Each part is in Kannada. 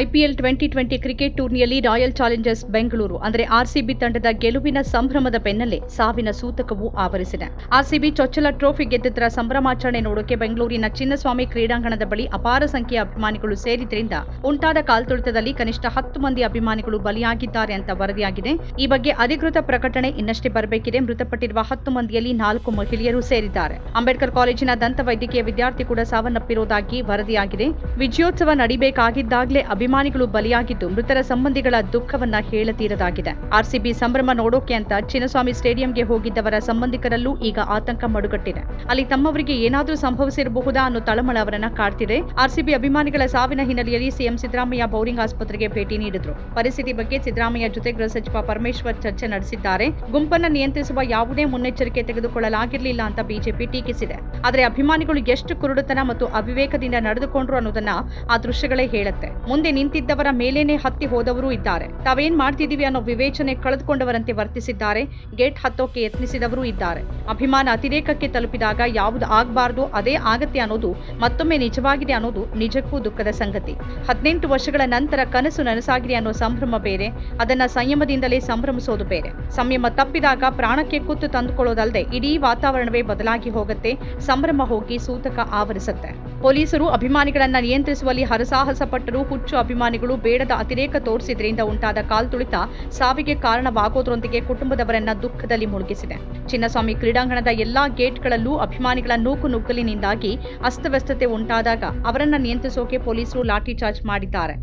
ಐಪಿಎಲ್ ಟ್ವೆಂಟಿ ಟ್ವೆಂಟಿ ಕ್ರಿಕೆಟ್ ಟೂರ್ನಿಯಲ್ಲಿ ರಾಯಲ್ ಚಾಲೆಂಜರ್ಸ್ ಬೆಂಗಳೂರು, ಅಂದರೆ ಆರ್ಸಿಬಿ ತಂಡದ ಗೆಲುವಿನ ಸಂಭ್ರಮದ ಬೆನ್ನಲ್ಲೇ ಸಾವಿನ ಸೂತಕವು ಆವರಿಸಿದೆ. ಆರ್ಸಿಬಿ ಚೊಚ್ಚಲ ಟ್ರೋಫಿ ಗೆದ್ದಿದ್ದರ ಸಂಭ್ರಮಾಚರಣೆ ನೋಡೋಕೆ ಬೆಂಗಳೂರಿನ ಚಿನ್ನಸ್ವಾಮಿ ಕ್ರೀಡಾಂಗಣದ ಬಳಿ ಅಪಾರ ಸಂಖ್ಯೆಯ ಅಭಿಮಾನಿಗಳು ಸೇರಿದ್ರಿಂದ ಉಂಟಾದ ಕಾಲ್ತುಳಿತದಲ್ಲಿ ಕನಿಷ್ಠ ಹತ್ತು ಮಂದಿ ಅಭಿಮಾನಿಗಳು ಬಲಿಯಾಗಿದ್ದಾರೆ ಅಂತ ವರದಿಯಾಗಿದೆ. ಈ ಬಗ್ಗೆ ಅಧಿಕೃತ ಪ್ರಕಟಣೆ ಇನ್ನಷ್ಟೇ ಬರಬೇಕಿದೆ. ಮೃತಪಟ್ಟಿರುವ ಹತ್ತು ಮಂದಿಯಲ್ಲಿ ನಾಲ್ಕು ಮಹಿಳೆಯರು ಸೇರಿದ್ದಾರೆ. ಅಂಬೇಡ್ಕರ್ ಕಾಲೇಜಿನ ದಂತ ವೈದ್ಯಕೀಯ ವಿದ್ಯಾರ್ಥಿ ಕೂಡ ಸಾವನ್ನಪ್ಪಿರುವುದಾಗಿ ವರದಿಯಾಗಿದೆ. ವಿಜಯೋತ್ಸವ ನಡಿಬೇಕಾಗಿದ್ದಾಗಲೇ ಅಭಿಮಾನಿಗಳು ಬಲಿಯಾಗಿದ್ದು ಮೃತರ ಸಂಬಂಧಿಗಳ ದುಃಖವನ್ನ ಹೇಳತೀರದಾಗಿದೆ. ಆರ್ಸಿಬಿ ಸಂಭ್ರಮ ನೋಡೋಕೆ ಅಂತ ಚಿನ್ನಸ್ವಾಮಿ ಸ್ಟೇಡಿಯಂಗೆ ಹೋಗಿದ್ದವರ ಸಂಬಂಧಿಕರಲ್ಲೂ ಈಗ ಆತಂಕ ಮಡುಗಟ್ಟಿದೆ. ಅಲ್ಲಿ ತಮ್ಮವರಿಗೆ ಏನಾದರೂ ಸಂಭವಿಸಿರಬಹುದಾ ಅನ್ನೋ ತಳಮಳ ಅವರನ್ನ ಕಾಡ್ತಿದೆ. ಆರ್ಸಿಬಿ ಅಭಿಮಾನಿಗಳ ಸಾವಿನ ಹಿನ್ನೆಲೆಯಲ್ಲಿ ಸಿಎಂ ಸಿದ್ದರಾಮಯ್ಯ ಬೌರಿಂಗ್ ಆಸ್ಪತ್ರೆಗೆ ಭೇಟಿ ನೀಡಿದ್ರು. ಪರಿಸ್ಥಿತಿ ಬಗ್ಗೆ ಸಿದ್ದರಾಮಯ್ಯ ಜೊತೆ ಗೃಹ ಸಚಿವ ಪರಮೇಶ್ವರ್ ಚರ್ಚೆ ನಡೆಸಿದ್ದಾರೆ. ಗುಂಪನ್ನ ನಿಯಂತ್ರಿಸುವ ಯಾವುದೇ ಮುನ್ನೆಚ್ಚರಿಕೆ ತೆಗೆದುಕೊಳ್ಳಲಾಗಿರಲಿಲ್ಲ ಅಂತ ಬಿಜೆಪಿ ಟೀಕಿಸಿದೆ. ಆದರೆ ಅಭಿಮಾನಿಗಳು ಎಷ್ಟು ಕುರುಡುತನ ಮತ್ತು ಅವಿವೇಕದಿಂದ ನಡೆದುಕೊಂಡ್ರು ಅನ್ನೋದನ್ನ ಆ ದೃಶ್ಯಗಳೇ ಹೇಳುತ್ತೆ. ಮುಂದೆ ನಿಂತಿದ್ದವರ ಮೇಲೇನೆ ಹತ್ತಿ ಹೋದವರೂ ಇದ್ದಾರೆ. ತಾವೇನ್ ಮಾಡ್ತಿದೀವಿ ಅನ್ನೋ ವಿವೇಚನೆ ಕಳೆದುಕೊಂಡವರಂತೆ ವರ್ತಿಸಿದ್ದಾರೆ. ಗೇಟ್ ಹತ್ತೋಕೆ ಯತ್ನಿಸಿದವರು ಇದ್ದಾರೆ. ಅಭಿಮಾನ ಅತಿರೇಕಕ್ಕೆ ತಲುಪಿದಾಗ ಯಾವುದು ಆಗಬಾರದು, ಅದೇ ಆಗತ್ತೆ ಅನ್ನೋದು ಮತ್ತೊಮ್ಮೆ ನಿಜವಾಗಿದೆ ಅನ್ನೋದು ನಿಜಕ್ಕೂ ದುಃಖದ ಸಂಗತಿ. ಹದಿನೆಂಟು ವರ್ಷಗಳ ನಂತರ ಕನಸು ನನಸಾಗಿದೆ ಅನ್ನೋ ಸಂಭ್ರಮ ಬೇರೆ, ಅದನ್ನ ಸಂಯಮದಿಂದಲೇ ಸಂಭ್ರಮಿಸೋದು ಬೇರೆ. ಸಂಯಮ ತಪ್ಪಿದಾಗ ಪ್ರಾಣಕ್ಕೆ ಕುತ್ತು ತಂದುಕೊಳ್ಳೋದಲ್ಲದೆ ಇಡೀ ವಾತಾವರಣವೇ ಬದಲಾಗಿ ಹೋಗುತ್ತೆ, ಸಂಭ್ರಮ ಹೋಗಿ ಸೂತಕ ಆವರಿಸುತ್ತೆ. ಪೊಲೀಸರು ಅಭಿಮಾನಿಗಳನ್ನ ನಿಯಂತ್ರಿಸುವಲ್ಲಿ ಹರಸಾಹಸ ಪಟ್ಟರು ಹುಚ್ಚು ಅಭಿಮಾನಿಗಳು ಬೇಡದ ಅತಿರೇಕ ತೋರಿಸಿದ್ರಿಂದ ಉಂಟಾದ ಕಾಲ್ತುಳಿತ ಸಾವಿಗೆ ಕಾರಣವಾಗೋದ್ರೊಂದಿಗೆ ಕುಟುಂಬದವರನ್ನ ದುಃಖದಲ್ಲಿ ಮುಳುಗಿಸಿದೆ. ಚಿನ್ನಸ್ವಾಮಿ ಕ್ರೀಡಾಂಗಣದ ಎಲ್ಲಾ ಗೇಟ್ಗಳಲ್ಲೂ ಅಭಿಮಾನಿಗಳ ನೂಕು ನುಗ್ಗಲಿನಿಂದಾಗಿ ಅಸ್ತವ್ಯಸ್ತತೆ ಉಂಟಾದಾಗ ಅವರನ್ನು ನಿಯಂತ್ರಿಸೋಕೆ ಪೊಲೀಸರು ಲಾಠಿ ಚಾರ್ಜ್ ಮಾಡಿದ್ದಾರೆ.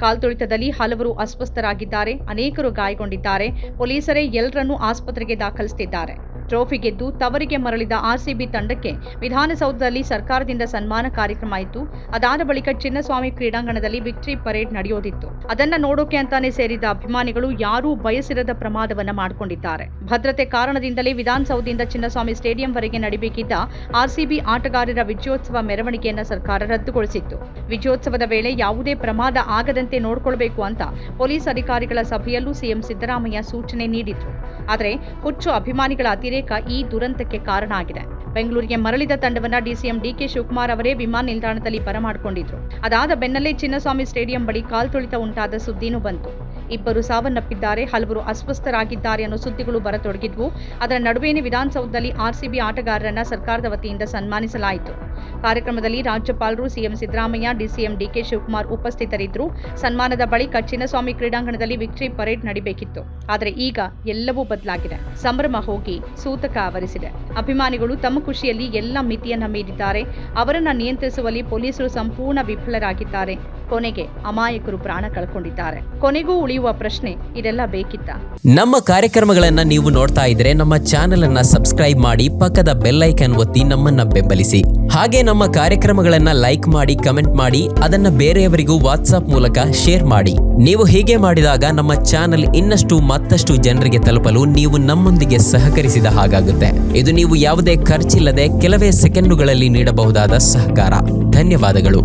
ಕಾಲ್ತುಳಿತದಲ್ಲಿ ಹಲವರು ಅಸ್ವಸ್ಥರಾಗಿದ್ದಾರೆ, ಅನೇಕರು ಗಾಯಗೊಂಡಿದ್ದಾರೆ, ಪೊಲೀಸರೇ ಎಲ್ಲರನ್ನೂ ಆಸ್ಪತ್ರೆಗೆ ದಾಖಲಿಸುತ್ತಿದ್ದಾರೆ ಟ್ರೋಫಿ ಗೆದ್ದು ತವರಿಗೆ ಮರಳಿದ ಆರ್ಸಿಬಿ ತಂಡಕ್ಕೆ ವಿಧಾನಸೌಧದಲ್ಲಿ ಸರ್ಕಾರದಿಂದ ಸನ್ಮಾನ ಕಾರ್ಯಕ್ರಮ ಇತ್ತು ಅದಾದ ಬಳಿಕ ಚಿನ್ನಸ್ವಾಮಿ ಕ್ರೀಡಾಂಗಣದಲ್ಲಿ ವಿಕ್ಟರಿ ಪರೇಡ್ ನಡೆಯೋದಿತ್ತು. ಅದನ್ನ ನೋಡೋಕೆ ಅಂತಾನೆ ಸೇರಿದ ಅಭಿಮಾನಿಗಳು ಯಾರೂ ಬಯಸಿರದ ಪ್ರಮಾದವನ್ನ ಮಾಡಿಕೊಂಡಿದ್ದಾರೆ. ಭದ್ರತೆ ಕಾರಣದಿಂದಲೇ ವಿಧಾನಸೌಧದಿಂದ ಚಿನ್ನಸ್ವಾಮಿ ಸ್ಟೇಡಿಯಂವರೆಗೆ ನಡಿಬೇಕಿದ್ದ ಆರ್ಸಿಬಿ ಆಟಗಾರರ ವಿಜಯೋತ್ಸವ ಮೆರವಣಿಗೆಯನ್ನ ಸರ್ಕಾರ ರದ್ದುಗೊಳಿಸಿತ್ತು. ವಿಜಯೋತ್ಸವದ ವೇಳೆ ಯಾವುದೇ ಪ್ರಮಾದ ಆಗದಂತೆ ನೋಡಿಕೊಳ್ಬೇಕು ಅಂತ ಪೊಲೀಸ್ ಅಧಿಕಾರಿಗಳ ಸಭೆಯಲ್ಲೂ ಸಿಎಂ ಸಿದ್ದರಾಮಯ್ಯ ಸೂಚನೆ ನೀಡಿದ್ರು. ಆದರೆ ಹುಚ್ಚು ಅಭಿಮಾನಿಗಳ ಅತಿರೇಕ ಈ ದುರಂತಕ್ಕೆ ಕಾರಣ ಆಗಿದೆ. ಬೆಂಗಳೂರಿಗೆ ಮರಳಿದ ತಂಡವನ್ನ ಡಿಸಿಎಂ ಡಿಕೆ ಶಿವಕುಮಾರ್ ಅವರೇ ವಿಮಾನ ನಿಲ್ದಾಣದಲ್ಲಿ ಬರಮಾಡಿಕೊಂಡಿದ್ರು. ಅದಾದ ಬೆನ್ನಲ್ಲೇ ಚಿನ್ನಸ್ವಾಮಿ ಸ್ಟೇಡಿಯಂ ಬಳಿ ಕಾಲ್ತುಳಿತ ಉಂಟಾದ ಸುದ್ದಿನೂ ಬಂತು. ಇಬ್ಬರು ಸಾವನ್ನಪ್ಪಿದ್ದಾರೆ, ಹಲವರು ಅಸ್ವಸ್ಥರಾಗಿದ್ದಾರೆ ಅನ್ನೋ ಸುದ್ದಿಗಳು ಬರತೊಡಗಿದ್ವು. ಅದರ ನಡುವೆಯೇ ವಿಧಾನಸೌಧದಲ್ಲಿ ಆರ್ಸಿಬಿ ಆಟಗಾರರನ್ನ ಸರ್ಕಾರದ ವತಿಯಿಂದ ಸನ್ಮಾನಿಸಲಾಯಿತು. ಕಾರ್ಯಕ್ರಮದಲ್ಲಿ ರಾಜ್ಯಪಾಲರು CM Siddaramaiah, DCM DK Shivakumar ಉಪಸ್ಥಿತರಿದ್ದರು. ಸನ್ಮಾನದ ಬಳಿಕ ಚಿನ್ನಸ್ವಾಮಿ ಕ್ರೀಡಾಂಗಣದಲ್ಲಿ ವಿಕ್ಟರಿ ಪರೇಡ್ ನಡಿಬೇಕಿತ್ತು. ಆದರೆ ಈಗ ಎಲ್ಲವೂ ಬದಲಾಗಿದೆ. ಸಂಭ್ರಮ ಹೋಗಿ ಸೂತಕ ಆವರಿಸಿದೆ. ಅಭಿಮಾನಿಗಳು ತಮ್ಮ ಖುಷಿಯಲ್ಲಿ ಎಲ್ಲ ಮಿತಿಯನ್ನ ಮೀರಿದ್ದಾರೆ. ಅವರನ್ನ ನಿಯಂತ್ರಿಸುವಲ್ಲಿ ಪೊಲೀಸರು ಸಂಪೂರ್ಣ ವಿಫಲರಾಗಿದ್ದಾರೆ. ಕೊನೆಗೆ ಅಮಾಯಕರು ಪ್ರಾಣ ಕಳ್ಕೊಂಡಿದ್ದಾರೆ. ಕೊನೆಗೂ ಉಳಿಯುವ ಪ್ರಶ್ನೆ ಇದೆಲ್ಲ ಬೇಕಿತ್ತ? ನಮ್ಮ ಕಾರ್ಯಕ್ರಮಗಳನ್ನ ನೀವು ನೋಡ್ತಾ ಇದ್ರೆ ನಮ್ಮ ಚಾನೆಲ್ ಅನ್ನ ಸಬ್ಸ್ಕ್ರೈಬ್ ಮಾಡಿ ಪಕ್ಕದ ಬೆಲ್ಲೈಕನ್ ಒತ್ತಿ ನಮ್ಮನ್ನ ಬೆಂಬಲಿಸಿ. ಹಾಗೆ ನಮ್ಮ ಕಾರ್ಯಕ್ರಮಗಳನ್ನ ಲೈಕ್ ಮಾಡಿ, ಕಮೆಂಟ್ ಮಾಡಿ, ಅದನ್ನ ಬೇರೆಯವರಿಗೂ ವಾಟ್ಸ್ಆಪ್ ಮೂಲಕ ಶೇರ್ ಮಾಡಿ. ನೀವು ಹೀಗೆ ಮಾಡಿದಾಗ ನಮ್ಮ ಚಾನೆಲ್ ಇನ್ನಷ್ಟು ಮತ್ತಷ್ಟು ಜನರಿಗೆ ತಲುಪಲು ನೀವು ನಮ್ಮೊಂದಿಗೆ ಸಹಕರಿಸಿದ ಹಾಗಾಗುತ್ತೆ. ಇದು ನೀವು ಯಾವುದೇ ಖರ್ಚಿಲ್ಲದೆ ಕೆಲವೇ ಸೆಕೆಂಡುಗಳಲ್ಲಿ ನೀಡಬಹುದಾದ ಸಹಕಾರ. ಧನ್ಯವಾದಗಳು.